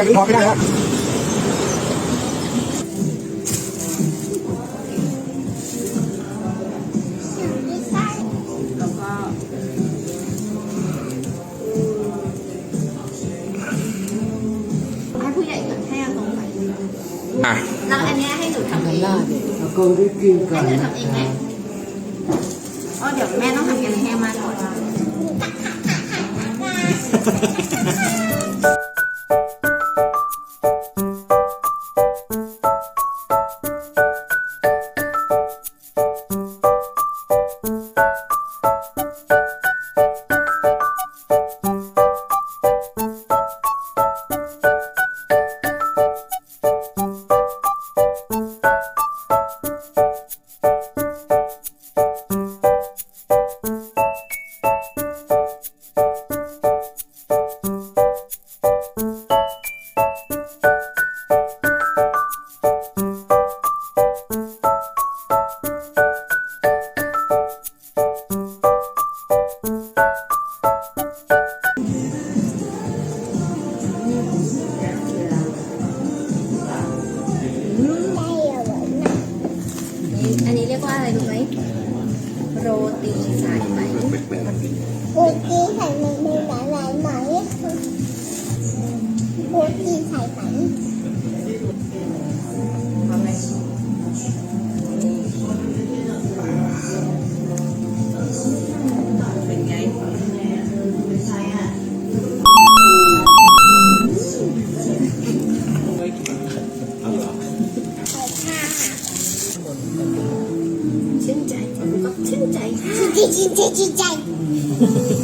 อย่างนี้พอไม่ได้แล้วแล้วก็ให้ผู้ใหญ่ก่อนให้อาตรงไปอะแล้วอันเนี้ยให้หนูทำเองอากงได้กินก่อให้นหนูทำเองไหมอ๋อเดี๋ยวแม่ต้องทำกันให้มากก่อน ชื่นใจจิ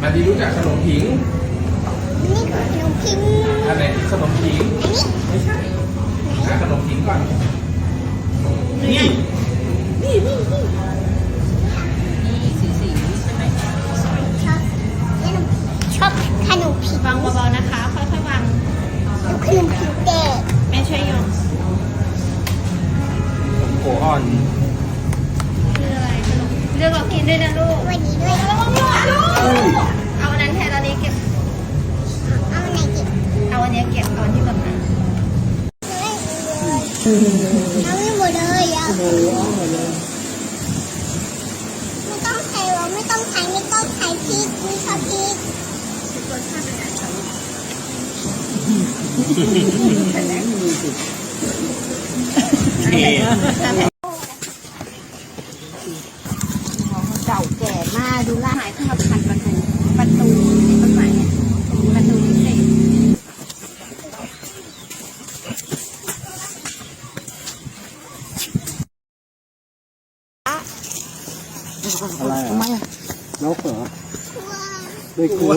มาดีรู้จักขนมผิง นี่คือขนมพิมพ์อันไหนขนมผิง อันนี้ไม่ใช่หาขนมผิงก่อน นี่ นี่นี่นี่นี่สีสีใช่ไหมชอบขนมชอบขนมพิมพ์วางเบาๆนะคะ ค่อยๆวางขนมพิมพ์เด็ก เก่าแก่มากดูละละหายเพิ่งมาพันประตูประตูในต้นไม้ยประตูพิเศษอะไรอะนกเหรอ ไม่กลัว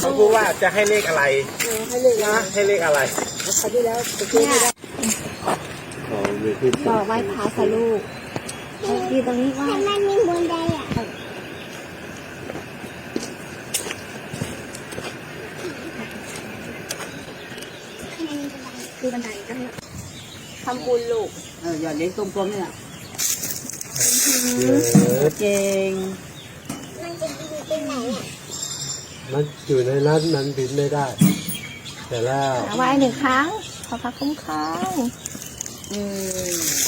เขาพูดว่าจะให้เลขอะไรนะให้เลขอะไรอ๋อมีที่บอกไหว้พระสลูกดีตรงนี้ไหว้ทำไมมีบนไดอะคือบันไดก็ทำบุญลูกเอออย่าเลี้ยงกลมๆเนี่ยเยอะเก่ง มันจะบินไปไหนอะ มันอยู่ในนั้นมันบินไม่ได้ แต่แล้วไหว้หนึ่งครั้งขอพระคุ้มครองอือ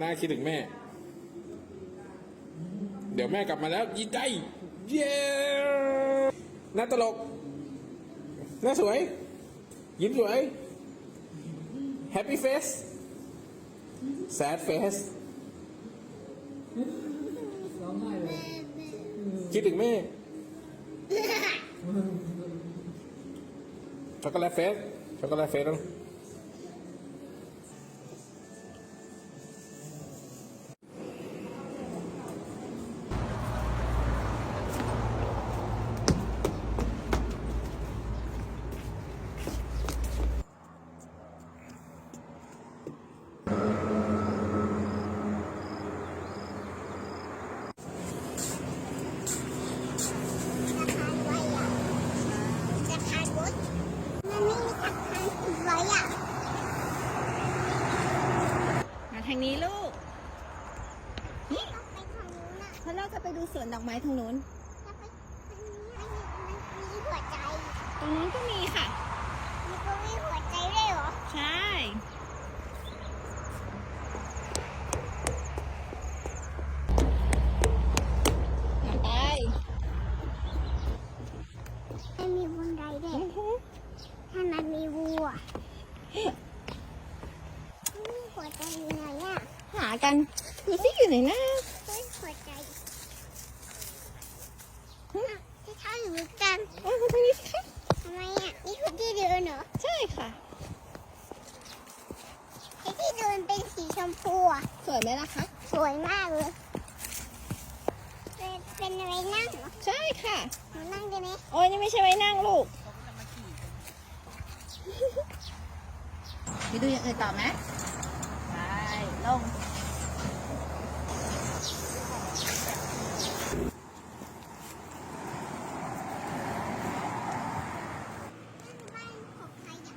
น่าคิดถึงแม่ เดี๋ยวแม่กลับมาแล้วยีใจเย้หน้าตลกหน้าสวย ยิ้มสวย Happy face Sad face ร้องไห้เลย คิดถึงแม่ช็อกโกแลตเฟสช็อกโกแลตเฟสต้อง ราคารถมันไม่มีราคาติดไว้อะ มา ทางนี้ลูกนี่ต้องไปทางนู้นอะเพราะเราจะไปดูสวนดอกไม้ทางนู้นแล้วไปทางนี้มันมันมีหัวใจตรงนู้นก็มีค่ะมันก็มีหัวใจด้วยเหรอใช่ มาไปไม่มีบันไดด้วยถ้ามันมีวัวมีหัวใจอยู่ไหนอะ หากันดูสิอยู่ไหนนะเฮ้ยหัวใจอะที่เท้าอยู่ด้วยกันเอ้ยมาทางนี้สิคะทำไมอะนี่คือที่เดินเหรอใช่ค่ะ ไอ้ที่เดินเป็นสีชมพูอะสวยไหมล่ะคะสวยมากเลย เป็นเป็นอะไรนั่งเหรอใช่ค่ะ หนูนั่งได้ไหมโอ้ยนี่ไม่ใช่ไว้นั่งลูกไปดูอย่างอื่นต่อไหมไปลง บ้านของใครอะ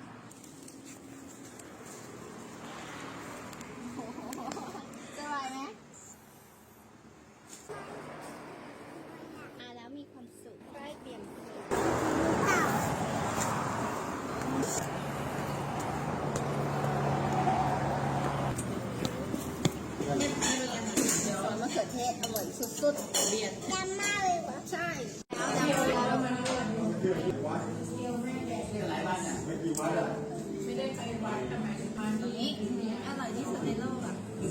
สบายไหมอ่าแล้วมีความสุขได้เตรียมตัว เปล่า ซอสมะเขือเทศอร่อยสุดๆเรียน จำมากเลยเหรอ ใช่ ไม่ได้ใช้บาร์แต่มาที่นี้อร่อยที่สุดในโลกอะอื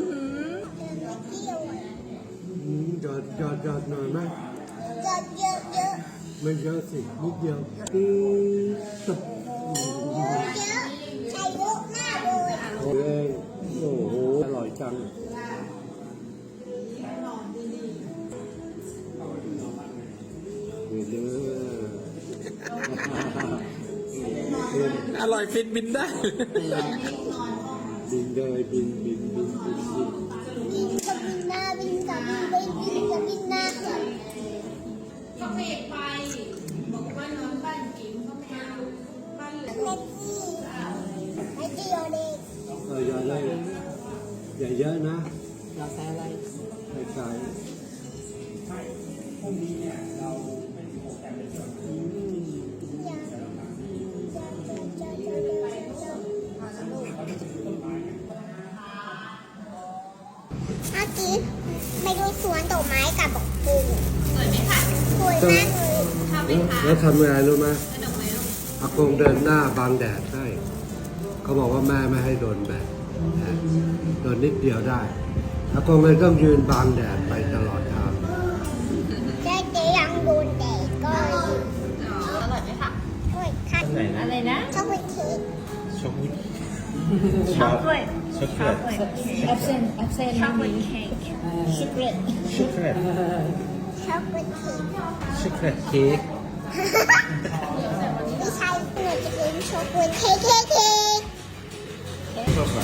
อหือเดินไปเที่ยวอะอืมหยอดหยอดหยอดหน่อยไหมเยอะเยอะเยอะไม่เยอะสินิดเดียวปี๊ดเยอะเยอะใช้เยอะมากเลยโอ้ยโอ้โหอร่อยจังเย อร่อยฟินบินได้ บินเลยบินบินบินบินบินบินกับบินหน้าบินกับบินไปบินกับบินหน้าค่ะก็ไม่ไป บอกว่านอนบ้านจิ๋มก็ไม่เอาบ้านเลือแม็กกี้แม็กกี้โอเด็กเอออย่าเลยอย่าเยอะนะ กี้ไปดูสวนดอกไม้กับบอกปูสวยไหมคะสวยมากเลยแล้วทำยังไงรู้ไหมอากงเดินหน้าบางแดดให้เขาบอกว่าแม่ไม่ให้โดนแดดโดนนิดเดียวได้อากงเลยต้องยืนบางแดดไปตลอดทางใช่เจ๊ยังโดนแดดก็อร่อยไหมคะอร่อยค่ะอะไรนะช็อกโกแลตช็อกโกแลตชอบด้วย chocolate cake ไม่ใช่หนูจะกินช็อกโกแลตเค้กเค้กเค้กชอบอ่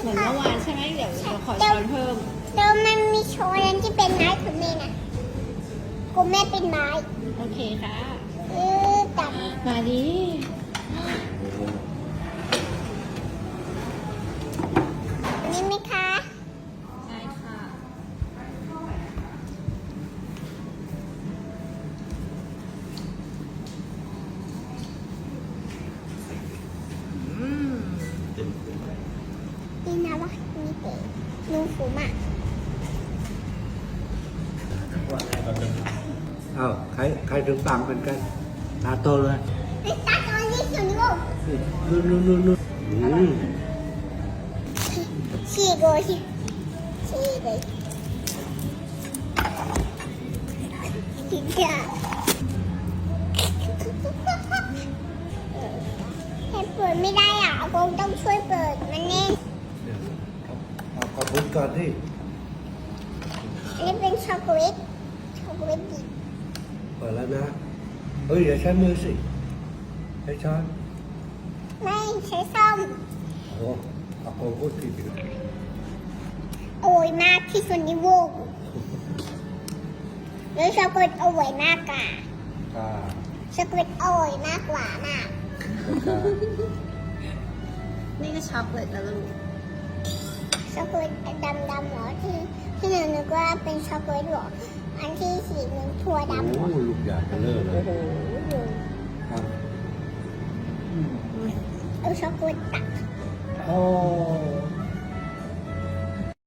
เหมือนเมื่อวานใช่ไหมเดี๋ยวเดี๋ยวขอช้อนเพิ่ม แล้วมันมีช้อนนั้นที่เป็นไม้คุณแม่นะคุณแม่เป็นไม้ โอเคค่ะ เออตัดมาดิ นี่ไหมคะ ใช่ค่ะ นี่นะวะนี่เต๋นูฟูมาก เอ้าใครใครถึงปังเหมือนกันตาโตเลยไอ้ตาตอนนี้สุดลูกนู่นนู่นนู่นนู่นอืมฉีกเลยฉีกเลยฉีกอะให้เปิดไม่ได้อะคงต้องช่วยเปิดมันแน่นเอาขอบคุณก่อนที่อันนี้เป็นช็อกโกแลตช็อกโกแลตดิบ เปิดแล้วนะ เอ้ยอย่าใช้มือสิ ใช้ช้อน ไม่ใช้ส้อมโอ้อากงพูดผิดอีกแล้วอร่อยมากที่สุดในโลกแล้วช็อกโกแลตอร่อยมากกว่าค่ะช็อกโกแลตอร่อยมากกว่ามากค่ะนี่ก็ช็อกโกแลตแล้วลูกช็อกโกแลตดำดำๆเหรอที่ที่หนูนึกว่าเป็นช็อกโกแลตเหรอ อันที่สีเหมือนถั่วดำเหรโอ้อลูกใหญ่เบลอเลยครับเอาช็อกโกแลตตักโอ้